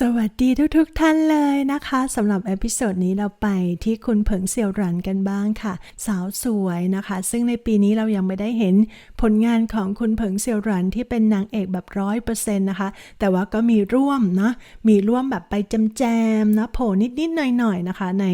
สวัสดีทุกๆทท่านเลยนะคะสำหรับเอพิโซดนี้เราไปที่คุณเผิงเซียวหรันกันบ้างค่ะ สาวสวยนะคะ ซึ่งในปีนี้เรายังไม่ได้เห็นผลงานของคุณเผิงเซียวหรันที่เป็นนางเอกแบบร้อยเปอร์เซ็นต์นะคะ แต่ว่าก็มีร่วมนะมีร่วมแบบไปจำแจมๆนะโผล่นิดๆหน่อยๆนะคะ ใน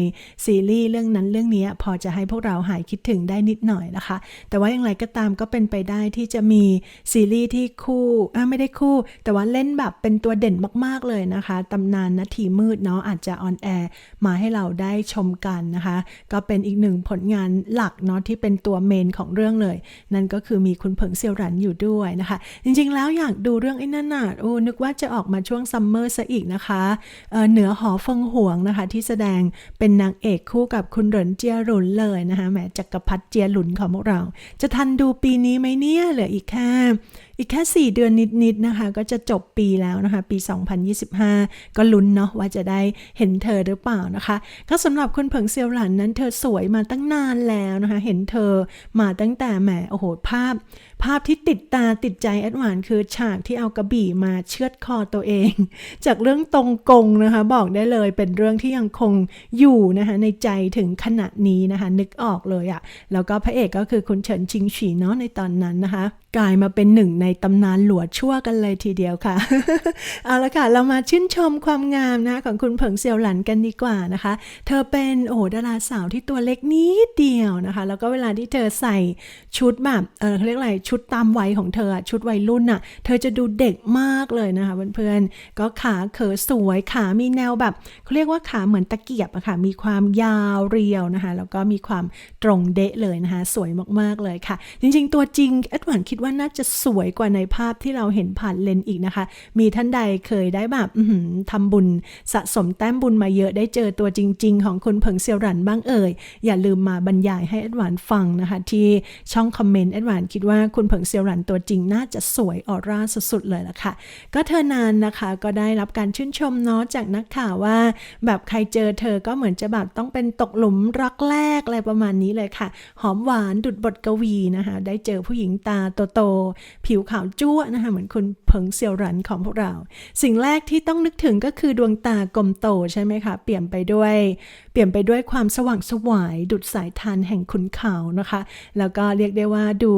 ซีรีส์เรื่องนั้นเรื่องนี้พอจะให้พวกเราหายคิดถึงได้นิดหน่อยนะคะ แต่ว่าอย่างไรก็ตามก็เป็นไปได้ที่จะมีซีรีส์ที่คู่ไม่ได้คู่ แต่ว่าเล่นแบบเป็นตัวเด่นมากๆเลยนะคะตำนานนาทีมืดเนาะอาจจะออนแอร์มาให้เราได้ชมกันนะคะ ก็เป็นอีกหนึ่งผลงานหลักเนาะที่เป็นตัวเมนของเรื่องเลย นั่นก็คือมีคุณเผิงเซียวหรันอยู่ด้วยนะคะ จริงๆแล้วอยากดูเรื่องไอ้นั่นน่ะโอ้นึกว่าจะออกมาช่วงซัมเมอร์ซะอีกนะคะเเหนือหอเฟิงหวงนะคะ ที่แสดงเป็นนางเอกคู่กับคุณเหรินเจียหลุนเลยนะคะแหมจักรพรรดิเจียหลุนของพวกเรา จะทันดูปีนี้ไหมเนี่ยเหลืออีกแค่อีกแค่ 4 เดือนนิด ๆ นะคะ ก็จะจบปีแล้วนะคะ ปี 2025 ก็ลุ้นเนาะว่าจะได้เห็นเธอหรือเปล่านะคะ ก็สำหรับคุณเผิงเซียวหลันนั้นเธอสวยมาตั้งนานแล้วนะคะ เห็นเธอมาตั้งแต่แหมโอ้โหภาพ ภาพที่ติดตาติดใจแอดวานคือฉากที่เอากระบี่มาเชือดคอตัวเอง จากเรื่องตรงกงนะคะ บอกได้เลยเป็นเรื่องที่ยังคงอยู่นะคะในใจถึงขณะนี้นะคะ นึกออกเลยอะแล้วก็พระเอกก็คือคุณเฉินชิงฉีเนาะในตอนนั้นนะคะ กลายมาเป็นหนึ่งในตำนานหลวดชั่วกันเลยทีเดียวค่ะ เอาละค่ะ เรามาชื่นชมความงามนะของคุณเผิงเซียวหลันกันดีกว่านะคะ เธอเป็นโอ้ดาราสาวที่ตัวเล็กนิดเดียวนะคะ แล้วก็เวลาที่เธอใส่ชุดแบบเออเขาเรียกอะไรชุดตามวัยของเธอชุดวัยรุ่นน่ะ เธอจะดูเด็กมากเลยนะคะเพื่อนๆก็ขาเขอสวยขามีแนวแบบเขาเรียกว่าขาเหมือนตะเกียบอะค่ะมีความยาวเรียวนะคะ แล้วก็มีความตรงเดะเลยนะคะ สวยมากๆเลยค่ะ จริง ๆ ตัวจริงแอดวานคิดว่าน่าจะสวยกว่าในภาพที่เราเห็นผ่านเลนส์อีกนะคะ มีท่านใดเคยได้แบบทำบุญสะสมแต้มบุญมาเยอะได้เจอตัวจริง ๆ ของคุณเผิงเซียวหรันบ้างเอ่ย อย่าลืมมาบรรยายให้แอดวานฟังนะคะ ที่ช่องคอมเมนต์แอดวานคิดว่าคุณเผิงเซียวหรันตัวจริง น่าจะสวยออร่าสุดๆเลยล่ะค่ะ ก็เธอนานนะคะก็ได้รับการชื่นชมเนาะจากนักข่าวว่า แบบใครเจอเธอก็เหมือนจะแบบต้องเป็นตกหลุมรักแรกอะไรประมาณนี้เลยค่ะ หอมหวานดุดบทกวีนะคะ ได้เจอผู้หญิงตาโตๆ ผิวขาวจั้วนะคะเหมือนคุณเพิงเซียวรันของพวกเรา สิ่งแรกที่ต้องนึกถึงก็คือดวงตากลมโตใช่ไหมคะ เปลี่ยนไปด้วย เปลี่ยนไปด้วยความสว่างสวายดุดสายทานแห่งขุนเขานะคะ แล้วก็เรียกได้ว่าดู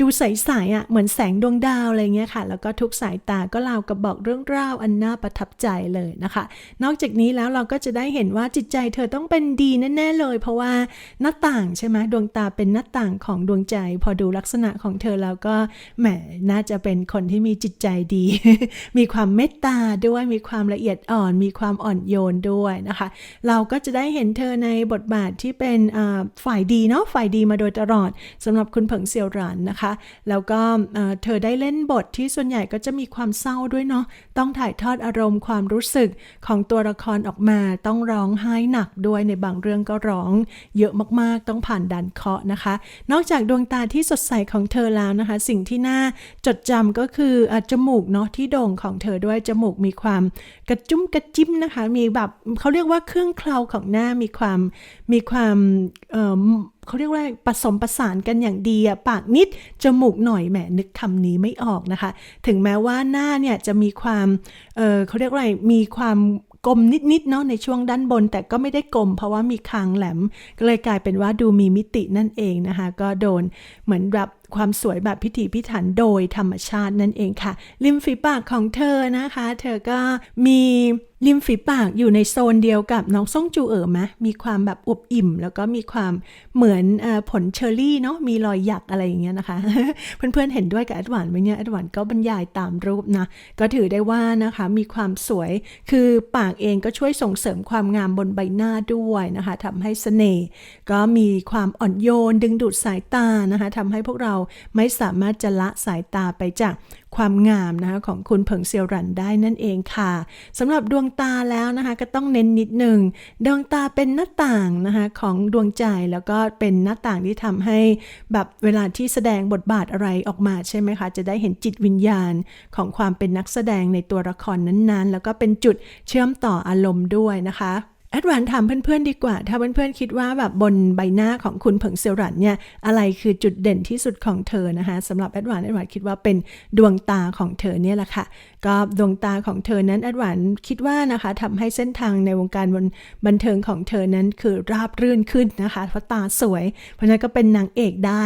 ดูใสๆอะเหมือนแสงดวงดาวอะไรเงี้ยค่ะ แล้วก็ทุกสายตาก็ราวกับบอกเรื่องราวอันน่าประทับใจเลยนะคะ นอกจากนี้แล้วเราก็จะได้เห็นว่าจิตใจเธอต้องเป็นดีแน่ๆเลย เพราะว่าหน้าต่างใช่ไหมดวงตาเป็นหน้าต่างของดวงใจ พอดูลักษณะของเธอแล้วก็แหมน่าจะเป็นคนที่มีจิตใจดี มีความเมตตาด้วยมีความละเอียดอ่อน มีความอ่อนโยนด้วยนะคะ เราก็จะได้เห็นเธอในบทบาทที่เป็นฝ่ายดีเนาะฝ่ายดีมาโดยตลอดสำหรับคุณเผิงเซียวหรานนะคะแล้วก็เธอได้เล่นบทที่ส่วนใหญ่ก็จะมีความเศร้าด้วยเนาะต้องถ่ายทอดอารมณ์ความรู้สึกของตัวละครออกมา ต้องร้องไห้หนักด้วยในบางเรื่องก็ร้อง เยอะมากๆต้องผ่านด่านเคาะนะคะ นอกจากดวงตาที่สดใสของเธอแล้วนะคะ สิ่งที่น่าจดจำก็คืออจมูกเนาะที่โด่งของเธอด้วยจมูกมีความกระจุ้มกระจิ้มนะคะ มีแบบเขาเรียกว่าเครื่องเคลาของหน้ามีความมีความ เขาเรียกว่าผสมประสานกันอย่างดีอะปากนิด จมูกหน่อยแหมนึกคำนี้ไม่ออกนะคะ ถึงแม้ว่าหน้าเนี่ยจะมีความเออเขาเรียกว่ามีความกลมนิดๆเนาะในช่วงด้านบน แต่ก็ไม่ได้กลมเพราะว่ามีคางแหลม ก็เลยกลายเป็นว่าดูมีมิตินั่นเองนะคะ ก็โดนเหมือนแบบ ความสวยแบบพิถีพิถันโดยธรรมชาตินั่นเองค่ะ ริมฝีปากของเธอนะคะ เธอก็มีริมฝีปากอยู่ในโซนเดียวกับน้องซ่งจูเอ๋อไหมมีความแบบอวบอิ่ม แล้วก็มีความเหมือนอผลเชอร์รี่เนาะมีรอยหยักอะไรอย่างเงี้ยนะคะ เพื่อนๆเห็นด้วยกับแอดวานไหมเนี่ยแอดวานก็บรรยายตามรูปนะ ก็ถือได้ว่านะคะมีความสวยคือปากเองก็ช่วยส่งเสริมความงามบนใบหน้าด้วยนะคะทำให้เสน่ห์ก็มีความอ่อนโยนดึงดูดสายตานะคะทำให้พวกเราไม่สามารถจะละสายตาไปจากความงามนะคะของคุณเผิงเซียวรันได้นั่นเองค่ะสำหรับดวงตาแล้วนะคะก็ต้องเน้นนิดหนึ่งดวงตาเป็นหน้าต่างนะคะของดวงใจแล้วก็เป็นหน้าต่างที่ทำให้แบบเวลาที่แสดงบทบาทอะไรออกมาใช่ไหมคะ จะได้เห็นจิตวิญญาณของความเป็นนักแสดงในตัวละครนั้นๆ แล้วก็เป็นจุดเชื่อมต่ออารมณ์ด้วยนะคะ แอดวานถามเพื่อนๆดีกว่า ถ้าเพื่อนๆคิดว่าแบบบนใบหน้าของคุณเผิงเซียวหรันเนี่ยอะไรคือจุดเด่นที่สุดของเธอนะคะสำหรับแอดวานแอดวานคิดว่าเป็นดวงตาของเธอเนี่ยแหละค่ะ ก็ดวงตาของเธอนั้นแอดวานคิดว่านะคะทำให้เส้นทางในวงการบนบันเทิงของเธอนั้นคือราบรื่นขึ้นนะคะเพราะตาสวย เพราะฉะนั้นก็เป็นนางเอกได้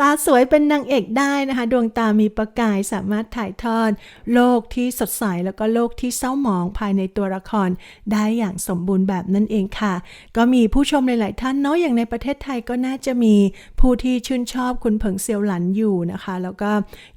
ตาสวยเป็นนางเอกได้นะคะ ดวงตามีประกายสามารถถ่ายทอด โลกที่สดใสแล้วก็โลกที่เศร้าหมองภายในตัวละครได้อย่างสมบูรณ์แบบนั่นเองค่ะ ก็มีผู้ชมหลาย ๆ ท่านเนาะอย่างในประเทศไทยก็น่าจะมีผู้ที่ชื่นชอบคุณเผิงเซียวหลันอยู่นะคะ แล้วก็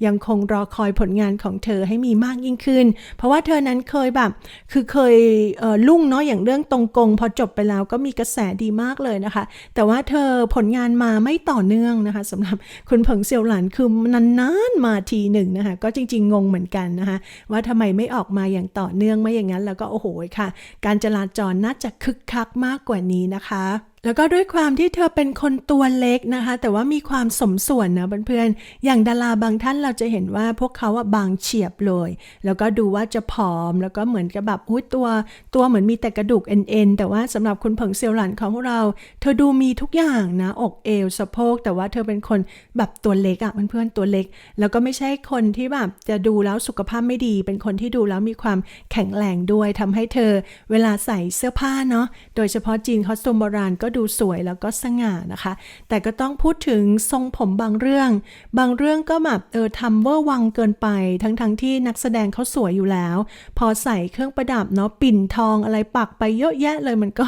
ยังคงรอคอยผลงานของเธอให้มีมากยิ่งขึ้น เพราะว่าเธอนั้นเคยแบบ คือเคยเลุ่งเนาะอย่างเรื่องตรงกง พอจบไปแล้วก็มีกระแสดีมากเลยนะคะ แต่ว่าเธอผลงานมาไม่ต่อเนื่องนะคะสำหรับคุณเผิงเซียวหลันคือนานๆมาทีหนึ่งนะคะก็จริง ๆ งงเหมือนกันนะคะ ว่าทำไมไม่ออกมาอย่างต่อเนื่องไม่อย่างนั้น แล้วก็โอ้โหค่ะ การจราจรน่าจะคึกคักมากกว่านี้นะคะ แล้วก็ด้วยความที่เธอเป็นคนตัวเล็กนะคะ แต่ว่ามีความสมส่วนนะเพื่อนๆ อย่างดาราบางท่านเราจะเห็นว่าพวกเขาอะบางเฉียบเลย แล้วก็ดูว่าจะผอม แล้วก็เหมือนกับแบบหุ้ยตัวตัวเหมือนมีแต่กระดูกเอ็นๆ แต่ว่าสำหรับคุณเผิงเซียวหลันของเรา เธอดูมีทุกอย่างนะ อกเอวสะโพก แต่ว่าเธอเป็นคนแบบตัวเล็กอะเพื่อนๆ ตัวเล็ก แล้วก็ไม่ใช่คนที่แบบจะดูแล้วสุขภาพไม่ดี เป็นคนที่ดูแล้วมีความแข็งแรงด้วยทำให้เธอ เวลาใส่เสื้อผ้าเนาะ โดยเฉพาะจีนคอสตูมโบราณก็ดูสวยแล้วก็สง่านะคะ แต่ก็ต้องพูดถึงทรงผมบางเรื่อง บางเรื่องก็แบบเออทำเวอร์วังเกินไป ทั้งๆทที่นักแสดงเขาสวยอยู่แล้ว พอใส่เครื่องประดับเนาะปิ่นทองอะไรปักไปเยอะแยะเลยมันก็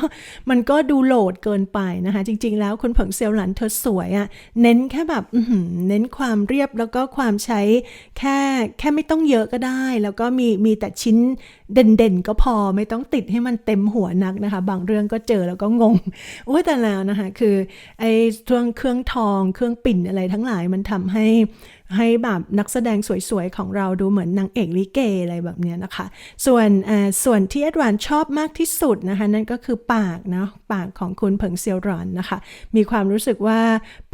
มันก็ดูโหลดเกินไปนะคะ จริง ๆ แล้วคุณเผิงเซียวหลันเธอสวยอะ่ะเน้นแค่แบบเน้นความเรียบแล้วก็ความใช้แค่แค่ไม่ต้องเยอะก็ได้ แล้วก็มีมีแต่ชิ้นเด่นๆก็พอไม่ต้องติดให้มันเต็มหัวนักนะคะ บางเรื่องก็เจอแล้วก็งงอ้ยแต่แล้วนะคะคือไอ้เครื่องเครื่องทองเครื่องปิ่นอะไรทั้งหลายมันทำให้ให้แบบนักแสดงสวยๆ ของเราดูเหมือนนางเอกลิเกอะไรแบบเนี้ยนะคะ ส่วนอ่าส่วนที่แอดวานชอบมากที่สุดนะคะ นั่นก็คือปากเนาะปากของคุณเผิงเซียวรอนนะคะ มีความรู้สึกว่า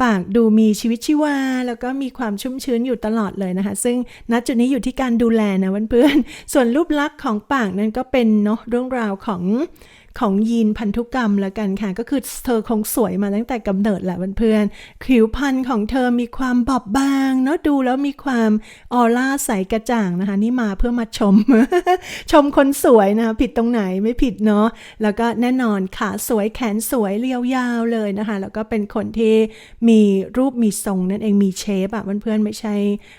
ปากดูมีชีวิตชีวา แล้วก็มีความชุ่มชื้นอยู่ตลอดเลยนะคะ ซึ่งณจุดนี้อยู่ที่การดูแลนะเพื่อนๆส่วนรูปลักษณ์ของปากนั้นก็เป็นเนาะเรื่องราวของ ของยีนพันธุกรรมล้วกันค่ะ ก็คือเธอคงสวยมาตั้งแต่กำเนิดแหละเพื่อนๆผิวพรรณของเธอมีความบอบบางเนาะดูแล้วมีความออร่าใสกระจ่างนะคะ นี่มาเพื่อมาชม ชมคนสวยนะคะผิดตรงไหนไม่ผิดเนาะแล้วก็แน่นอนขาสวยแขนสวยเรียวยาวเลยนะคะ แล้วก็เป็นคนที่มีรูปมีทรงนั่นเองมีเชฟอะเพื่อนๆไม่ใช่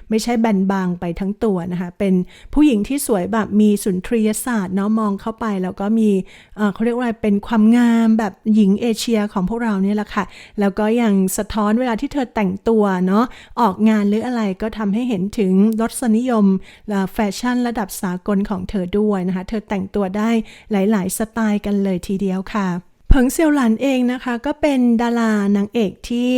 ไม่ใช่แบนบางไปทั้งตัวนะคะ เป็นผู้หญิงที่สวยแบบมีสุนทรียศาสตร์เนาะมองเข้าไปแล้วก็มีเอ่อเขาเรียกว่าเป็นความงามแบบหญิงเอเชียของพวกเราเนี่ยแหละค่ะ แล้วก็ยังสะท้อนเวลาที่เธอแต่งตัวเนาะออกงานหรืออะไรก็ทำให้เห็นถึงรสนิยมและแฟชั่นระดับสากลของเธอด้วยนะคะ เธอแต่งตัวได้หลาย ๆ สไตล์กันเลยทีเดียวค่ะ เผิงเซียวหลันเองนะคะก็เป็นดารานางเอกที่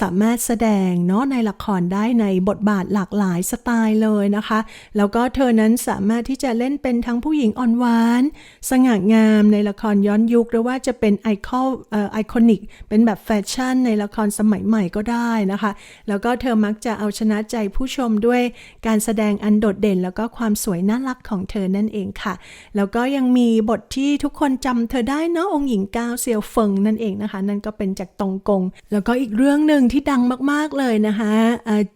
สามารถแสดงเนาะในละครได้ในบทบาทหลากหลายสไตล์เลยนะคะ แล้วก็เธอนั้นสามารถที่จะเล่นเป็นทั้งผู้หญิงอ่อนหวาน สง่างามในละครย้อนยุคหรือว่าจะเป็นไอคอลไอคอนิกเป็นแบบแฟชั่นในละครสมัยใหม่ก็ได้นะคะ แล้วก็เธอมักจะเอาชนะใจผู้ชมด้วยการแสดงอันโดดเด่น แล้วก็ความสวยน่ารักของเธอนั่นเองค่ะ แล้วก็ยังมีบทที่ทุกคนจำเธอได้เนาะองค์หญิงก้าวเซียวเฟิงนั่นเองนะคะ นั่นก็เป็นจากตงกง แล้วก็อีกเรื่องหนึ่งที่ดังมากๆเลยนะคะ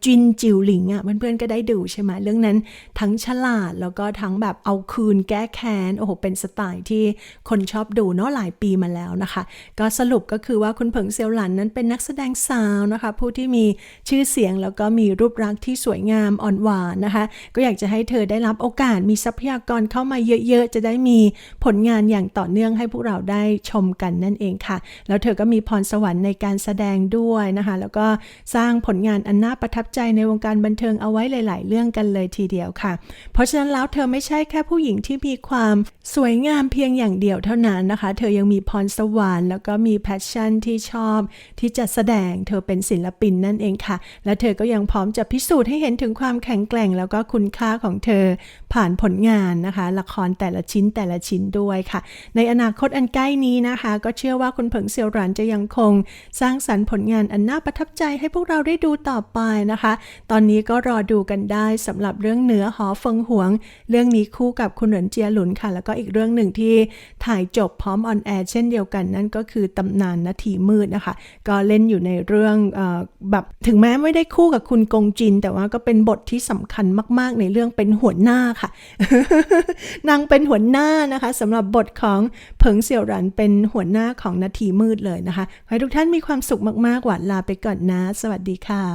จินจิวหลิงอะเพื่อนๆก็ได้ดูใช่ไหมเรื่องนั้นทั้งฉลาดแล้วก็ทั้งแบบเอาคืนแก้แค้นโอ้โหเป็นสไตล์ที่คนชอบดูเนาะหลายปีมาแล้วนะคะ ก็สรุปก็คือว่าคุณเผิงเซียวหลันนั้นเป็นนักแสดงสาวนะคะ ผู้ที่มีชื่อเสียงแล้วก็มีรูปลักษ์ที่สวยงามอ่อนหวานนะคะ ก็อยากจะให้เธอได้รับโอกาสมีทรัพยากรเข้ามาเยอะๆ จะได้มีผลงานอย่างต่อเนื่องให้พวกเราได้ชมกันนั่นเองค่ะ แล้วเธอก็มีพรสวรรค์ในการแสดงด้วยนะคะ แล้วก็สร้างผลงานอันน่าประทับใจในวงการบันเทิงเอาไว้หลาย ๆ เรื่องกันเลยทีเดียวค่ะ เพราะฉะนั้นแล้วเธอไม่ใช่แค่ผู้หญิงที่มีความสวยงามเพียงอย่างเดียวเท่านั้นนะคะ เธอยังมีพรสวรรค์แล้วก็มีแพชชั่นที่ชอบที่จะแสดง เธอเป็นศิลปินนั่นเองค่ะ และเธอก็ยังพร้อมจะพิสูจน์ให้เห็นถึงความแข็งแกร่ง แล้วก็คุณค่าของเธอผ่านผลงานนะคะ ละครแต่ละชิ้นแต่ละชิ้นด้วยค่ะ ในอนาคตอันใกล้นี้นะคะ ก็เชื่อว่าคุณเผิงเซียวหรันจะยังคง สร้างสรรค์ผลงานอันน่าประทับใจให้พวกเราได้ดูต่อไปนะคะ ตอนนี้ก็รอดูกันได้สำหรับเรื่องเหนือหอเฟิงหวง เรื่องนี้คู่กับคุณเหรินเจียหลุนค่ะ แล้วก็อีกเรื่องหนึ่งที่ถ่ายจบพร้อมออนแอร์เช่นเดียวกันนั่นก็คือตำนานนาทีมืดนะคะ ก็เล่นอยู่ในเรื่องอแบบถึงแม้ไม่ได้คู่กับคุณกงจิน แต่ว่าก็เป็นบทที่สำคัญมาก ๆ ในเรื่องเป็นหัวหน้าค่ะนางเป็นหัวหน้านะคะสำหรับบทของเผิงเสี่ยวหลันเป็นหัวหน้าของนาทีมืดเลยนะคะขอให้ทุกท่านมีความสุขมากๆหวานลาไปก่อนนะ สวัสดีค่ะ